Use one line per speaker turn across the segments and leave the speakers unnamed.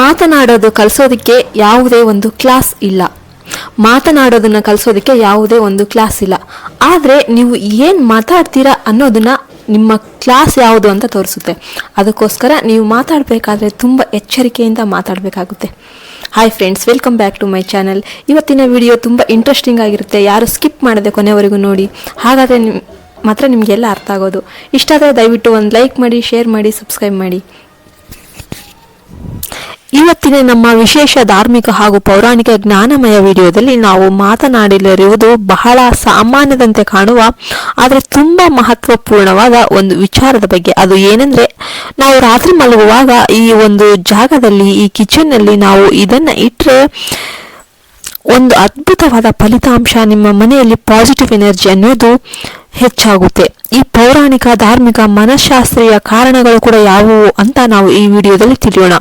ಮಾತನಾಡೋದು ಕಲಿಸೋದಕ್ಕೆ ಯಾವುದೇ ಒಂದು ಕ್ಲಾಸ್ ಇಲ್ಲ. ಮಾತನಾಡೋದನ್ನು ಕಲಿಸೋದಕ್ಕೆ ಯಾವುದೇ ಒಂದು ಕ್ಲಾಸ್ ಇಲ್ಲ. ಆದರೆ ನೀವು ಏನು ಮಾತಾಡ್ತೀರಾ ಅನ್ನೋದನ್ನು ನಿಮ್ಮ ಕ್ಲಾಸ್ ಯಾವುದು ಅಂತ ತೋರಿಸುತ್ತೆ. ಅದಕ್ಕೋಸ್ಕರ ನೀವು ಮಾತಾಡಬೇಕಾದ್ರೆ ತುಂಬ ಎಚ್ಚರಿಕೆಯಿಂದ ಮಾತಾಡಬೇಕಾಗುತ್ತೆ. Hi friends, welcome back to my channel. ಇವತ್ತಿನ ವಿಡಿಯೋ ತುಂಬ ಇಂಟ್ರೆಸ್ಟಿಂಗ್ ಆಗಿರುತ್ತೆ. ಯಾರು ಸ್ಕಿಪ್ ಮಾಡದೆ ಕೊನೆವರೆಗೂ ನೋಡಿ. ಹಾಗಾದರೆ ನಿಮ್ ಮಾತ್ರ ನಿಮಗೆಲ್ಲ ಅರ್ಥ ಆಗೋದು. ಇಷ್ಟ ಆದರೆ ದಯವಿಟ್ಟು ಒಂದು ಲೈಕ್ ಮಾಡಿ, ಶೇರ್ ಮಾಡಿ, ಸಬ್ಸ್ಕ್ರೈಬ್ ಮಾಡಿ. ಇವತ್ತಿನ ನಮ್ಮ ವಿಶೇಷ ಧಾರ್ಮಿಕ ಹಾಗೂ ಪೌರಾಣಿಕ ಜ್ಞಾನಮಯ ವಿಡಿಯೋದಲ್ಲಿ ನಾವು ಮಾತನಾಡಲಿರುವುದು ಬಹಳ ಸಾಮಾನ್ಯದಂತೆ ಕಾಣುವ, ಆದರೆ ತುಂಬ ಮಹತ್ವಪೂರ್ಣವಾದ ಒಂದು ವಿಚಾರದ ಬಗ್ಗೆ. ಅದು ಏನಂದ್ರೆ, ನಾವು ರಾತ್ರಿ ಮಲಗುವಾಗ ಈ ಒಂದು ಜಾಗದಲ್ಲಿ, ಈ ಕಿಚನ್ನಲ್ಲಿ ನಾವು ಇದನ್ನ ಇಟ್ಟರೆ ಒಂದು ಅದ್ಭುತವಾದ ಫಲಿತಾಂಶ ನಿಮ್ಮ ಮನೆಯಲ್ಲಿ ಪಾಸಿಟಿವ್ ಎನರ್ಜಿ ಅನ್ನೋದು ಹೆಚ್ಚಾಗುತ್ತೆ. ಈ ಪೌರಾಣಿಕ ಧಾರ್ಮಿಕ ಮನಃಶಾಸ್ತ್ರೀಯ ಕಾರಣಗಳು ಕೂಡ ಯಾವುವು ಅಂತ ನಾವು ಈ ವಿಡಿಯೋದಲ್ಲಿ ತಿಳಿಯೋಣ.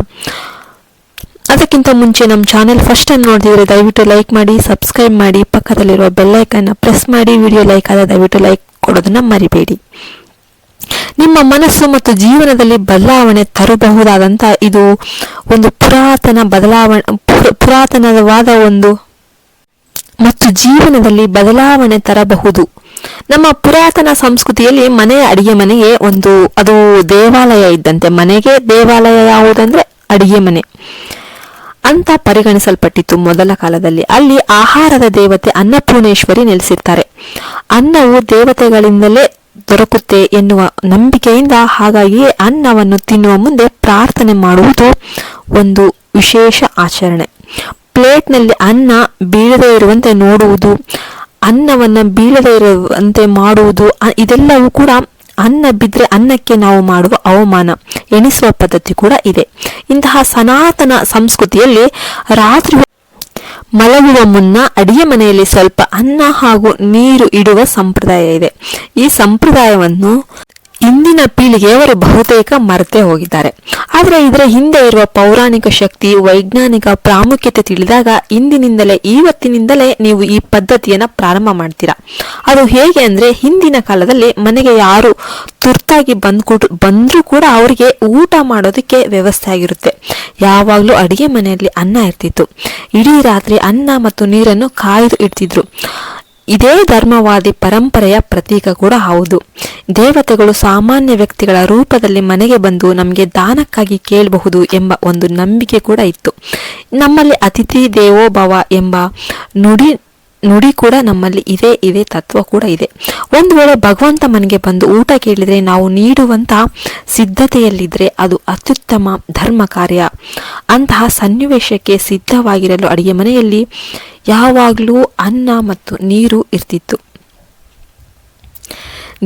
ಅದಕ್ಕಿಂತ ಮುಂಚೆ ನಮ್ಮ ಚಾನೆಲ್ ಫಸ್ಟ್ ಟೈಮ್ ನೋಡಿದ್ರೆ ದಯವಿಟ್ಟು ಲೈಕ್ ಮಾಡಿ ಸಬ್ಸ್ಕ್ರೈಬ್ ಮಾಡಿ, ಪಕ್ಕದಲ್ಲಿರುವ ಬೆಲ್ಲೈಕನ್ನ ಪ್ರೆಸ್ ಮಾಡಿ ವಿಡಿಯೋ ಲೈಕ್ ಆದ ದಯವಿಟ್ಟು ಲೈಕ್ ಕೊಡೋದನ್ನು ಮರಿಬೇಡಿ. ನಿಮ್ಮ ಮನಸ್ಸು ಮತ್ತು ಜೀವನದಲ್ಲಿ ಬದಲಾವಣೆ ತರಬಹುದಾದಂಥ ಇದು ಒಂದು ಪುರಾತನ ಬದಲಾವಣೆ, ಪುರ- ಪುರಾತನವಾದ ಒಂದು ಮತ್ತು ಜೀವನದಲ್ಲಿ ಬದಲಾವಣೆ ತರಬಹುದು. ನಮ್ಮ ಪುರಾತನ ಸಂಸ್ಕೃತಿಯಲ್ಲಿ ಮನೆ ಅಡಿಗೆ ಮನೆಗೆ ಒಂದು, ಅದು ದೇವಾಲಯ ಇದ್ದಂತೆ. ಮನೆಗೆ ದೇವಾಲಯ ಯಾವುದಂದ್ರೆ ಅಡಿಗೆ ಮನೆ. ಅಂತ ಪರಿಗಣಿಸಲ್ಪಟ್ಟಿತು ಮೊದಲ ಕಾಲದಲ್ಲಿ. ಅಲ್ಲಿ ಆಹಾರದ ದೇವತೆ ಅನ್ನಪೂರ್ಣೇಶ್ವರಿ ನೆಲೆಸಿರ್ತಾರೆ. ಅನ್ನವು ದೇವತೆಗಳಿಂದಲೇ ದೊರಕುತ್ತೆ ಎನ್ನುವ ನಂಬಿಕೆಯಿಂದ ಹಾಗಾಗಿ ಅನ್ನವನ್ನು ತಿನ್ನುವ ಮುಂದೆ ಪ್ರಾರ್ಥನೆ ಮಾಡುವುದು ಒಂದು ವಿಶೇಷ ಆಚರಣೆ. ಪ್ಲೇಟ್ನಲ್ಲಿ ಅನ್ನ ಬೀಳದೇ ಇರುವಂತೆ ನೋಡುವುದು, ಅನ್ನವನ್ನು ಬೀಳದೇ ಇರುವಂತೆ ಮಾಡುವುದು ಇದೆಲ್ಲವೂ ಕೂಡ ಅನ್ನ ಬಿದ್ರೆ ಅನ್ನಕ್ಕೆ ನಾವು ಮಾಡುವ ಅವಮಾನ ಎಣಿಸುವ ಪದ್ಧತಿ ಕೂಡ ಇದೆ. ಇಂತಹ ಸನಾತನ ಸಂಸ್ಕೃತಿಯಲ್ಲಿ ರಾತ್ರಿ ಮಲಗುವ ಮುನ್ನ ಅಡಿಗೆ ಮನೆಯಲ್ಲಿ ಸ್ವಲ್ಪ ಅನ್ನ ಹಾಗೂ ನೀರು ಇಡುವ ಸಂಪ್ರದಾಯ ಇದೆ. ಈ ಸಂಪ್ರದಾಯವನ್ನು ಇಂದಿನ ಪೀಳಿಗೆಯವರು ಬಹುತೇಕ ಮರೆತೇ ಹೋಗಿದ್ದಾರೆ. ಆದರೆ ಇದರ ಹಿಂದೆ ಇರುವ ಪೌರಾಣಿಕ ಶಕ್ತಿ, ವೈಜ್ಞಾನಿಕ ಪ್ರಾಮುಖ್ಯತೆ ತಿಳಿದಾಗ ಇಂದಿನಿಂದಲೇ ಇವತ್ತಿನಿಂದಲೇ ನೀವು ಈ ಪದ್ಧತಿಯನ್ನ ಪ್ರಾರಂಭ ಮಾಡ್ತೀರಾ? ಅದು ಹೇಗೆ ಅಂದ್ರೆ ಹಿಂದಿನ ಕಾಲದಲ್ಲಿ ಮನೆಗೆ ಯಾರು ತುರ್ತಾಗಿ ಬಂದ್ಕೊಟ್ ಬಂದ್ರೂ ಕೂಡ ಅವರಿಗೆ ಊಟ ಮಾಡೋದಕ್ಕೆ ವ್ಯವಸ್ಥೆ ಆಗಿರುತ್ತೆ. ಯಾವಾಗಲೂ ಅಡುಗೆ ಮನೆಯಲ್ಲಿ ಅನ್ನ ಇರ್ತಿತ್ತು. ಇಡೀ ರಾತ್ರಿ ಅನ್ನ ಮತ್ತು ನೀರನ್ನು ಕಾಯ್ದು ಇಡ್ತಿದ್ರು. ಇದೇ ಧರ್ಮವಾದಿ ಪರಂಪರೆಯ ಪ್ರತೀಕ ಕೂಡ ಹೌದು. ದೇವತೆಗಳು ಸಾಮಾನ್ಯ ವ್ಯಕ್ತಿಗಳ ರೂಪದಲ್ಲಿ ಮನೆಗೆ ಬಂದು ನಮಗೆ ದಾನಕ್ಕಾಗಿ ಕೇಳಬಹುದು ಎಂಬ ಒಂದು ನಂಬಿಕೆ ಕೂಡ ಇತ್ತು. ನಮ್ಮಲ್ಲಿ ಅತಿಥಿ ದೇವೋಭವ ಎಂಬ ನುಡಿ ನುಡಿ ಕೂಡ ನಮ್ಮಲ್ಲಿ ಇದೆ ಇದೆ, ತತ್ವ ಕೂಡ ಇದೆ. ಒಂದು ವೇಳೆ ಭಗವಂತ ಮನೆಗೆ ಬಂದು ಊಟ ಕೇಳಿದ್ರೆ ನಾವು ನೀಡುವಂತ ಸಿದ್ಧತೆಯಲ್ಲಿದ್ದರೆ ಅದು ಅತ್ಯುತ್ತಮ ಧರ್ಮ ಕಾರ್ಯ. ಅಂತಹ ಸನ್ನಿವೇಶಕ್ಕೆ ಸಿದ್ಧವಾಗಿರಲು ಅಡುಗೆ ಮನೆಯಲ್ಲಿ ಯಾವಾಗಲೂ ಅನ್ನ ಮತ್ತು ನೀರು ಇರ್ತಿತ್ತು.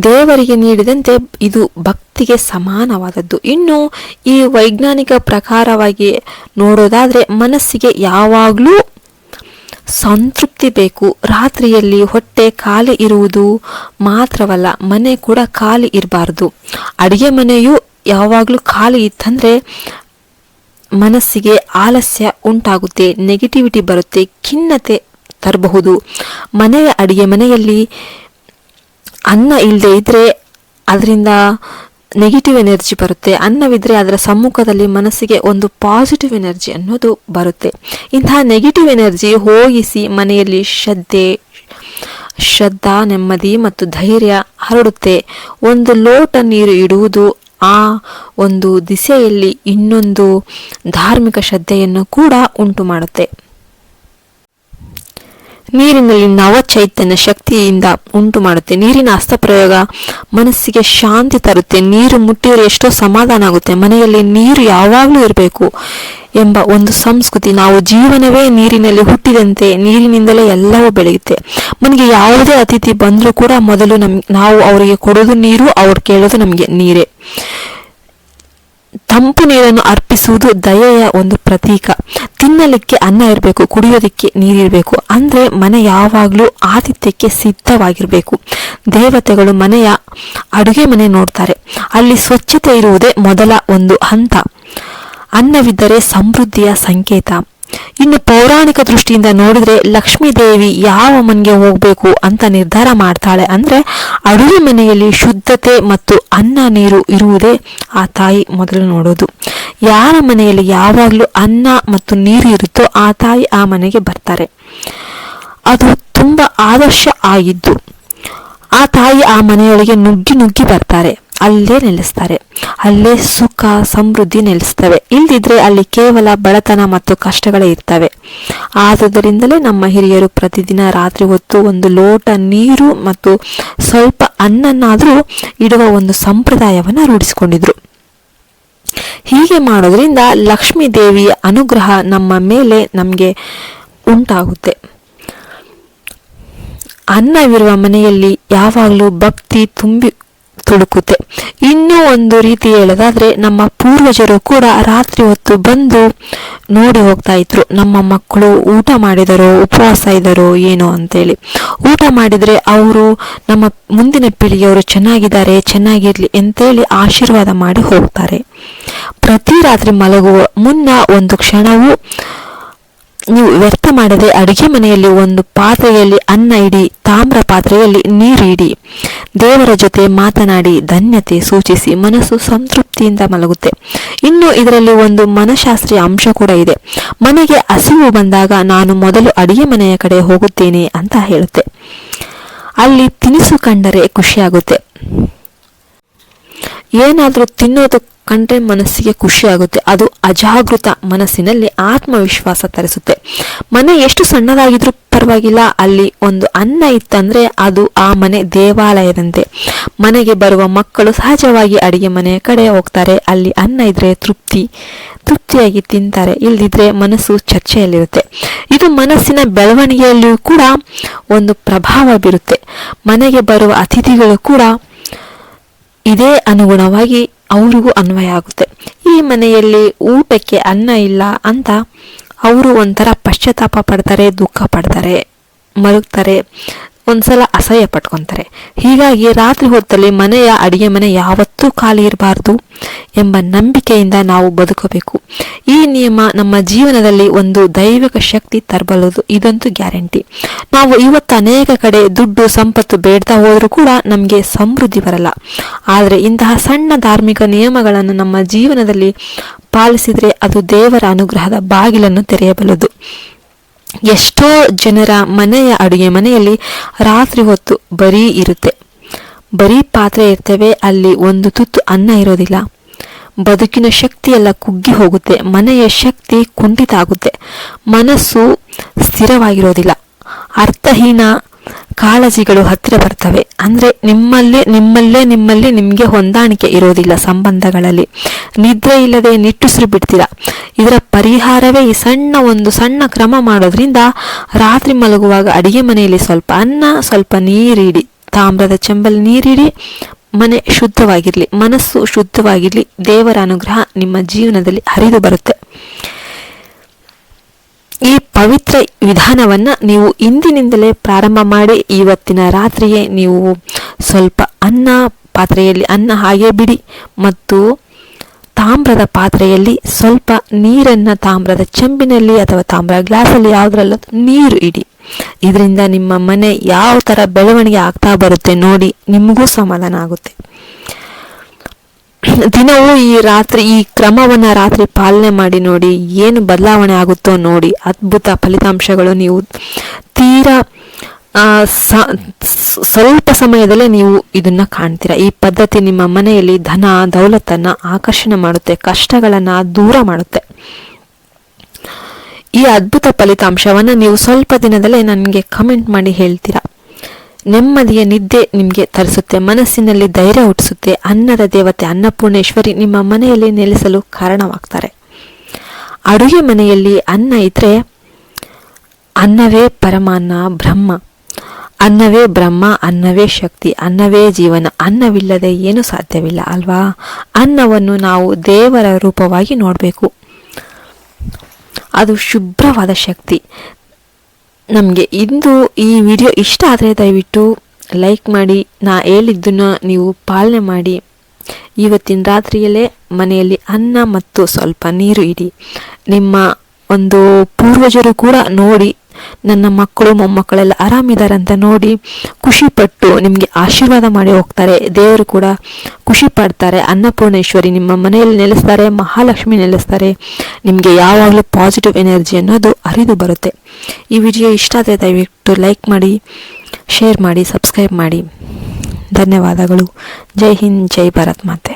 ದೇವರಿಗೆ ನೀಡಿದಂತೆ ಇದು ಭಕ್ತಿಗೆ ಸಮಾನವಾದದ್ದು. ಇನ್ನು ಈ ವೈಜ್ಞಾನಿಕ ಪ್ರಕಾರವಾಗಿ ನೋಡೋದಾದ್ರೆ ಮನಸ್ಸಿಗೆ ಯಾವಾಗಲೂ ಸಂತೃಪ್ತಿ ಬೇಕು. ರಾತ್ರಿಯಲ್ಲಿ ಹೊಟ್ಟೆ ಖಾಲಿ ಇರುವುದು ಮಾತ್ರವಲ್ಲ, ಮನೆ ಕೂಡ ಖಾಲಿ ಇರಬಾರ್ದು. ಅಡುಗೆ ಮನೆಯು ಯಾವಾಗಲೂ ಖಾಲಿ ಇತ್ತಂದರೆ ಮನಸ್ಸಿಗೆ ಆಲಸ್ಯ ಉಂಟಾಗುತ್ತೆ ನೆಗೆಟಿವಿಟಿ ಬರುತ್ತೆ, ಖಿನ್ನತೆ ತರಬಹುದು. ಮನೆಯ ಅಡುಗೆ ಮನೆಯಲ್ಲಿ ಅನ್ನ ಇಲ್ಲದೆ ಇದ್ದರೆ ಅದರಿಂದ ನೆಗೆಟಿವ್ ಎನರ್ಜಿ ಬರುತ್ತೆ. ಅನ್ನವಿದ್ರೆ ಅದರ ಸಮ್ಮುಖದಲ್ಲಿ ಮನಸ್ಸಿಗೆ ಒಂದು ಪಾಸಿಟಿವ್ ಎನರ್ಜಿ ಅನ್ನೋದು ಬರುತ್ತೆ. ಇಂತಹ ನೆಗೆಟಿವ್ ಎನರ್ಜಿ ಹೋಗಿಸಿ ಮನೆಯಲ್ಲಿ ಶ್ರದ್ಧೆ, ಶ್ರದ್ಧಾ, ನೆಮ್ಮದಿ ಮತ್ತು ಧೈರ್ಯ ಹರಡುತ್ತೆ. ಒಂದು ಲೋಟ ನೀರು ಇಡುವುದು ಆ ಒಂದು ದಿಸೆಯಲ್ಲಿ ಇನ್ನೊಂದು ಧಾರ್ಮಿಕ ಶ್ರದ್ಧೆಯನ್ನು ಕೂಡ ಉಂಟು ಮಾಡುತ್ತೆ ನೀರಿನಲ್ಲಿ ನವ ಚೈತನ್ಯ ಶಕ್ತಿಯಿಂದ ಉಂಟು ಮಾಡುತ್ತೆ. ನೀರಿನ ಹಸ್ತಪ್ರಯೋಗ ಮನಸ್ಸಿಗೆ ಶಾಂತಿ ತರುತ್ತೆ. ನೀರು ಮುಟ್ಟಿದರೆ ಎಷ್ಟೋ ಸಮಾಧಾನ ಆಗುತ್ತೆ. ಮನೆಯಲ್ಲಿ ನೀರು ಯಾವಾಗಲೂ ಇರಬೇಕು ಎಂಬ ಒಂದು ಸಂಸ್ಕೃತಿ. ನಾವು ಜೀವನವೇ ನೀರಿನಲ್ಲಿ ಹುಟ್ಟಿದಂತೆ ನೀರಿನಿಂದಲೇ ಎಲ್ಲವೂ ಬೆಳೆಯುತ್ತೆ. ಮನೆಗೆ ಯಾವುದೇ ಅತಿಥಿ ಬಂದರೂ ಕೂಡ ಮೊದಲು ನಮ್, ನಾವು ಅವರಿಗೆ ಕೊಡೋದು ನೀರು, ಅವ್ರು ಕೇಳೋದು ನಮಗೆ ನೀರೇ. ತಂಪು ನೀರನ್ನು ಅರ್ಪಿಸುವುದು ದಯೆಯ ಒಂದು ಪ್ರತೀಕ. ತಿನ್ನಲಿಕ್ಕೆ ಅನ್ನ ಇರಬೇಕು, ಕುಡಿಯೋದಕ್ಕೆ ನೀರಿರಬೇಕು ಅಂದರೆ ಮನೆ ಯಾವಾಗಲೂ ಆತಿಥ್ಯಕ್ಕೆ ಸಿದ್ಧವಾಗಿರಬೇಕು. ದೇವತೆಗಳು ಮನೆಯ ಅಡುಗೆ ಮನೆ ನೋಡ್ತಾರೆ. ಅಲ್ಲಿ ಸ್ವಚ್ಛತೆ ಇರುವುದೇ ಮೊದಲ ಒಂದು ಹಂತ. ಅನ್ನವಿದ್ದರೆ ಸಮೃದ್ಧಿಯ ಸಂಕೇತ. ಇನ್ನು ಪೌರಾಣಿಕ ದೃಷ್ಟಿಯಿಂದ ನೋಡಿದ್ರೆ ಲಕ್ಷ್ಮೀ ದೇವಿ ಯಾವ ಮನೆಗೆ ಹೋಗ್ಬೇಕು ಅಂತ ನಿರ್ಧಾರ ಮಾಡ್ತಾಳೆ ಅಂದ್ರೆ ಅಡುಗೆ ಮನೆಯಲ್ಲಿ ಶುದ್ಧತೆ ಮತ್ತು ಅನ್ನ ನೀರು ಇರುವುದೇ ಆ ತಾಯಿ ಮೊದಲು ನೋಡೋದು. ಯಾರ ಮನೆಯಲ್ಲಿ ಯಾವಾಗಲೂ ಅನ್ನ ಮತ್ತು ನೀರು ಇರುತ್ತೋ ಆ ತಾಯಿ ಆ ಮನೆಗೆ ಬರ್ತಾರೆ. ಅದು ತುಂಬ ಆದರ್ಶ ಆಗಿದ್ದು ಆ ತಾಯಿ ಆ ಮನೆಯೊಳಗೆ ನುಗ್ಗಿ ನುಗ್ಗಿ ಬರ್ತಾರೆ. ಅಲ್ಲೇ ನೆಲೆಸ್ತಾರೆ. ಅಲ್ಲೇ ಸುಖ, ಸಮೃದ್ಧಿ ನೆಲೆಸ್ತವೆ. ಇಲ್ದಿದ್ರೆ ಅಲ್ಲಿ ಕೇವಲ ಬಡತನ ಮತ್ತು ಕಷ್ಟಗಳೇ ಇರ್ತವೆ. ಆದುದರಿಂದಲೇ ನಮ್ಮ ಹಿರಿಯರು ಪ್ರತಿದಿನ ರಾತ್ರಿ ಹೊತ್ತು ಒಂದು ಲೋಟ ನೀರು ಮತ್ತು ಸ್ವಲ್ಪ ಅನ್ನನ್ನಾದರೂ ಇಡುವ ಒಂದು ಸಂಪ್ರದಾಯವನ್ನು ರೂಢಿಸಿಕೊಂಡಿದ್ರು. ಹೀಗೆ ಮಾಡೋದ್ರಿಂದ ಲಕ್ಷ್ಮೀ ದೇವಿಯ ಅನುಗ್ರಹ ನಮ್ಮ ಮೇಲೆ ನಮಗೆ ಉಂಟಾಗುತ್ತೆ. ಅನ್ನವಿರುವ ಮನೆಯಲ್ಲಿ ಯಾವಾಗಲೂ ಭಕ್ತಿ ತುಂಬಿ ತುಳುಕುತ್ತೆ. ಇನ್ನೂ ಒಂದು ರೀತಿ ಹೇಳೋದಾದ್ರೆ, ನಮ್ಮ ಪೂರ್ವಜರು ಕೂಡ ರಾತ್ರಿ ಹೊತ್ತು ಬಂದು ನೋಡಿ ಹೋಗ್ತಾ ಇದ್ರು. ನಮ್ಮ ಮಕ್ಕಳು ಊಟ ಮಾಡಿದರೋ, ಉಪವಾಸ ಇದ್ದಾರೋ, ಏನೋ ಅಂತೇಳಿ. ಊಟ ಮಾಡಿದರೆ ಅವರು ನಮ್ಮ ಮುಂದಿನ ಪೀಳಿಗೆಯವರು ಚೆನ್ನಾಗಿದ್ದಾರೆ, ಚೆನ್ನಾಗಿರ್ಲಿ ಅಂತೇಳಿ ಆಶೀರ್ವಾದ ಮಾಡಿ ಹೋಗ್ತಾರೆ. ಪ್ರತಿ ರಾತ್ರಿ ಮಲಗುವ ಮುನ್ನ ಒಂದು ಕ್ಷಣವೂ ನೀವು ವ್ಯರ್ಥ ಮಾಡದೆ ಅಡುಗೆ ಮನೆಯಲ್ಲಿ ಒಂದು ಪಾತ್ರೆಯಲ್ಲಿ ಅನ್ನ ಇಡಿ, ತಾಮ್ರ ಪಾತ್ರೆಯಲ್ಲಿ ನೀರು ಇಡಿ. ದೇವರ ಜೊತೆ ಮಾತನಾಡಿ ಧನ್ಯತೆ ಸೂಚಿಸಿ ಮನಸ್ಸು ಸಂತೃಪ್ತಿಯಿಂದ ಮಲಗುತ್ತೆ. ಇನ್ನು ಇದರಲ್ಲಿ ಒಂದು ಮನಶಾಸ್ತ್ರೀಯ ಅಂಶ ಕೂಡ ಇದೆ. ಮನೆಗೆ ಹಸಿವು ಬಂದಾಗ ನಾನು ಮೊದಲು ಅಡಿಗೆ ಮನೆಯ ಕಡೆ ಹೋಗುತ್ತೇನೆ ಅಂತ ಹೇಳುತ್ತೆ. ಅಲ್ಲಿ ತಿನಿಸು ಕಂಡರೆ ಖುಷಿಯಾಗುತ್ತೆ. ಏನಾದರೂ ತಿನ್ನೋದು ಕಂಡ್ರೆ ಮನಸ್ಸಿಗೆ ಖುಷಿ ಆಗುತ್ತೆ. ಅದು ಅಜಾಗೃತ ಮನಸ್ಸಿನಲ್ಲಿ ಆತ್ಮವಿಶ್ವಾಸ ತರಿಸುತ್ತೆ. ಮನೆ ಎಷ್ಟು ಸಣ್ಣದಾಗಿದ್ರೂ ಪರವಾಗಿಲ್ಲ. ಅಲ್ಲಿ ಒಂದು ಅನ್ನ ಇತ್ತಂದ್ರೆ ಅದು ಆ ಮನೆ ದೇವಾಲಯದಂತೆ. ಮನೆಗೆ ಬರುವ ಮಕ್ಕಳು ಸಹಜವಾಗಿ ಅಡಿಗೆ ಮನೆಯ ಕಡೆ ಹೋಗ್ತಾರೆ. ಅಲ್ಲಿ ಅನ್ನ ಇದ್ರೆ ತೃಪ್ತಿ, ತೃಪ್ತಿಯಾಗಿ ತಿಂತಾರೆ. ಇಲ್ದಿದ್ರೆ ಮನಸ್ಸು ಚರ್ಚೆಯಲ್ಲಿರುತ್ತೆ. ಇದು ಮನಸ್ಸಿನ ಬೆಳವಣಿಗೆಯಲ್ಲಿಯೂ ಕೂಡ ಒಂದು ಪ್ರಭಾವ ಬೀರುತ್ತೆ. ಮನೆಗೆ ಬರುವ ಅತಿಥಿಗಳು ಕೂಡ ಇದೇ ಅನುಗುಣವಾಗಿ ಅವ್ರಿಗೂ ಅನ್ವಯ ಆಗುತ್ತೆ. ಈ ಮನೆಯಲ್ಲಿ ಊಟಕ್ಕೆ ಅನ್ನ ಇಲ್ಲ ಅಂತ ಅವರು ಒಂಥರ ಪಶ್ಚಾತ್ತಾಪ ಪಡ್ತಾರೆ, ದುಃಖ ಪಡ್ತಾರೆ ಮರುಗ್ತಾರೆ ಒಂದ್ಸಲ ಅಸಹ್ಯ ಪಟ್ಕೊತಾರೆ. ಹೀಗಾಗಿ ರಾತ್ರಿ ಹೊತ್ತಲ್ಲಿ ಮನೆಯ ಅಡಿಗೆ ಮನೆ ಯಾವತ್ತೂ ಖಾಲಿ ಇರಬಾರ್ದು ಎಂಬ ನಂಬಿಕೆಯಿಂದ ನಾವು ಬದುಕಬೇಕು. ಈ ನಿಯಮ ನಮ್ಮ ಜೀವನದಲ್ಲಿ ಒಂದು ದೈವಿಕ ಶಕ್ತಿ ತರಬಲ್ಲದು, ಇದಂತೂ ಗ್ಯಾರಂಟಿ. ನಾವು ಇವತ್ತು ಅನೇಕ ಕಡೆ ದುಡ್ಡು, ಸಂಪತ್ತು ಬೇಡ್ತಾ ಹೋದರೂ ಕೂಡ ನಮಗೆ ಸಮೃದ್ಧಿ ಬರಲ್ಲ. ಆದರೆ ಇಂತಹ ಸಣ್ಣ ಧಾರ್ಮಿಕ ನಿಯಮಗಳನ್ನು ನಮ್ಮ ಜೀವನದಲ್ಲಿ ಪಾಲಿಸಿದರೆ ಅದು ದೇವರ ಅನುಗ್ರಹದ ಬಾಗಿಲನ್ನು ತೆರೆಯಬಲ್ಲದು. ಎಷ್ಟೋ ಜನರ ಮನೆಯ ಅಡುಗೆ ಮನೆಯಲ್ಲಿ ರಾತ್ರಿ ಹೊತ್ತು ಬರೀ ಇರುತ್ತೆ. ಬರೀ ಪಾತ್ರೆ ಇರ್ತವೆ, ಅಲ್ಲಿ ಒಂದು ತುತ್ತು ಅನ್ನ ಇರೋದಿಲ್ಲ. ಬದುಕಿನ ಶಕ್ತಿಯೆಲ್ಲ ಕುಗ್ಗಿ ಹೋಗುತ್ತೆ, ಮನೆಯ ಶಕ್ತಿ ಕುಂಠಿತ ಆಗುತ್ತೆ. ಮನಸ್ಸು ಸ್ಥಿರವಾಗಿರೋದಿಲ್ಲ. ಅರ್ಥಹೀನ ಕಾಳಜಿಗಳು ಹತ್ತಿರ ಬರ್ತವೆ. ಅಂದ್ರೆ ನಿಮ್ಮಲ್ಲೇ ನಿಮ್ಮಲ್ಲೇ, ನಿಮ್ಮಲ್ಲಿ ನಿಮಗೆ ಹೊಂದಾಣಿಕೆ ಇರೋದಿಲ್ಲ ಸಂಬಂಧಗಳಲ್ಲಿ. ನಿದ್ರೆ ಇಲ್ಲದೆ ನಿಟ್ಟುಸಿರು ಬಿಡ್ತೀರಾ? ಇದರ ಪರಿಹಾರವೇ ಈ ಸಣ್ಣ ಒಂದು ಸಣ್ಣ ಕ್ರಮ ಮಾಡೋದ್ರಿಂದ ರಾತ್ರಿ ಮಲಗುವಾಗ ಅಡಿಗೆ ಮನೆಯಲ್ಲಿ ಸ್ವಲ್ಪ ಅನ್ನ, ಸ್ವಲ್ಪ ನೀರಿಡಿ. ತಾಮ್ರದ ಚೆಂಬಲ್ ನೀರಿಡಿ. ಮನೆ ಶುದ್ಧವಾಗಿರಲಿ, ಮನಸ್ಸು ಶುದ್ಧವಾಗಿರಲಿ ದೇವರ ಅನುಗ್ರಹ ನಿಮ್ಮ ಜೀವನದಲ್ಲಿ ಹರಿದು ಬರುತ್ತೆ. ಈ ಪವಿತ್ರ ವಿಧಾನವನ್ನ ನೀವು ಇಂದಿನಿಂದಲೇ ಪ್ರಾರಂಭ ಮಾಡಿ ಇವತ್ತಿನ ರಾತ್ರಿಯೇ ನೀವು ಸ್ವಲ್ಪ ಅನ್ನ ಪಾತ್ರೆಯಲ್ಲಿ, ಅನ್ನ ಹಾಗೆ ಬಿಡಿ ಮತ್ತು ತಾಮ್ರದ ಪಾತ್ರೆಯಲ್ಲಿ ಸ್ವಲ್ಪ ನೀರನ್ನ ತಾಮ್ರದ ಚೆಂಬಿನಲ್ಲಿ ಅಥವಾ ತಾಮ್ರ ಗ್ಲಾಸಲ್ಲಿ ಯಾವುದರಲ್ಲೂ ನೀರು ಇಡಿ. ಇದರಿಂದ ನಿಮ್ಮ ಮನೆ ಯಾವ ಥರ ಬೆಳವಣಿಗೆ ಆಗ್ತಾ ಬರುತ್ತೆ ನೋಡಿ ನಿಮಗೂ ಸಮಾಧಾನ ಆಗುತ್ತೆ. ದಿನವೂ ಈ ರಾತ್ರಿ, ಈ ಕ್ರಮವನ್ನ ರಾತ್ರಿ ಪಾಲನೆ ಮಾಡಿ ನೋಡಿ ಏನು ಬದಲಾವಣೆ ಆಗುತ್ತೋ ನೋಡಿ ಅದ್ಭುತ ಫಲಿತಾಂಶಗಳು ನೀವು ತೀರಾ ಸ್ವಲ್ಪ ಸಮಯದಲ್ಲೇ ನೀವು ಇದನ್ನ ಕಾಣ್ತೀರಾ. ಈ ಪದ್ಧತಿ ನಿಮ್ಮ ಮನೆಯಲ್ಲಿ ಧನ ದೌಲತನ್ನ ಆಕರ್ಷಣೆ ಮಾಡುತ್ತೆ, ಕಷ್ಟಗಳನ್ನ ದೂರ ಮಾಡುತ್ತೆ. ಈ ಅದ್ಭುತ ಫಲಿತಾಂಶವನ್ನ ನೀವು ಸ್ವಲ್ಪ ದಿನದಲ್ಲೇ ನನಗೆ ಕಮೆಂಟ್ ಮಾಡಿ ಹೇಳ್ತೀರಾ? ನೆಮ್ಮದಿಯ ನಿದ್ದೆ ನಿಮಗೆ ತರಿಸುತ್ತೆ, ಮನಸ್ಸಿನಲ್ಲಿ ಧೈರ್ಯ ಹುಟ್ಟಿಸುತ್ತೆ, ಅನ್ನದ ದೇವತೆ ಅನ್ನಪೂರ್ಣೇಶ್ವರಿ ನಿಮ್ಮ ಮನೆಯಲ್ಲಿ ನೆಲೆಸಲು ಕಾರಣವಾಗ್ತಾರೆ. ಅಡುಗೆ ಮನೆಯಲ್ಲಿ ಅನ್ನ ಇದ್ರೆ ಅನ್ನವೇ ಪರಮಾನ್ನ ಬ್ರಹ್ಮ, ಅನ್ನವೇ ಬ್ರಹ್ಮ, ಅನ್ನವೇ ಶಕ್ತಿ, ಅನ್ನವೇ ಜೀವನ, ಅನ್ನವಿಲ್ಲದೆ ಏನು ಸಾಧ್ಯವಿಲ್ಲ ಅಲ್ವಾ? ಅನ್ನವನ್ನು ನಾವು ದೇವರ ರೂಪವಾಗಿ ನೋಡಬೇಕು. ಅದು ಶುಭ್ರವಾದ ಶಕ್ತಿ. ನಮಗೆ ಇಂದು ಈ ವಿಡಿಯೋ ಇಷ್ಟ ಆದರೆ ದಯವಿಟ್ಟು ಲೈಕ್ ಮಾಡಿ, ನಾ ಹೇಳಿದ್ದನ್ನು ನೀವು ಪಾಲನೆ ಮಾಡಿ. ಇವತ್ತಿನ ರಾತ್ರಿಯಲ್ಲೇ ಮನೆಯಲ್ಲಿ ಅನ್ನ ಮತ್ತು ಸ್ವಲ್ಪ ನೀರು ಇಡಿ. ನಿಮ್ಮ ಒಂದು ಪೂರ್ವಜರು ಕೂಡ ನೋಡಿ ನನ್ನ ಮಕ್ಕಳು, ಮೊಮ್ಮಕ್ಕಳೆಲ್ಲ ಆರಾಮಿದ್ದಾರೆ ಅಂತ ನೋಡಿ ಖುಷಿಪಟ್ಟು ನಿಮಗೆ ಆಶೀರ್ವಾದ ಮಾಡಿ ಹೋಗ್ತಾರೆ. ದೇವರು ಕೂಡ ಖುಷಿ ಪಡ್ತಾರೆ. ಅನ್ನಪೂರ್ಣೇಶ್ವರಿ ನಿಮ್ಮ ಮನೆಯಲ್ಲಿ ನೆಲೆಸ್ತಾರೆ, ಮಹಾಲಕ್ಷ್ಮಿ ನೆಲೆಸ್ತಾರೆ. ನಿಮಗೆ ಯಾವಾಗಲೂ ಪಾಸಿಟಿವ್ ಎನರ್ಜಿ ಅನ್ನೋದು ಹರಿದು ಬರುತ್ತೆ. ಈ ವಿಡಿಯೋ ಇಷ್ಟ ಆದರೆ ದಯವಿಟ್ಟು ಲೈಕ್ ಮಾಡಿ ಶೇರ್ ಮಾಡಿ ಸಬ್ಸ್ಕ್ರೈಬ್ ಮಾಡಿ. ಧನ್ಯವಾದಗಳು. ಜೈ ಹಿಂದ್, ಜೈ ಭಾರತ್ ಮಾತೆ.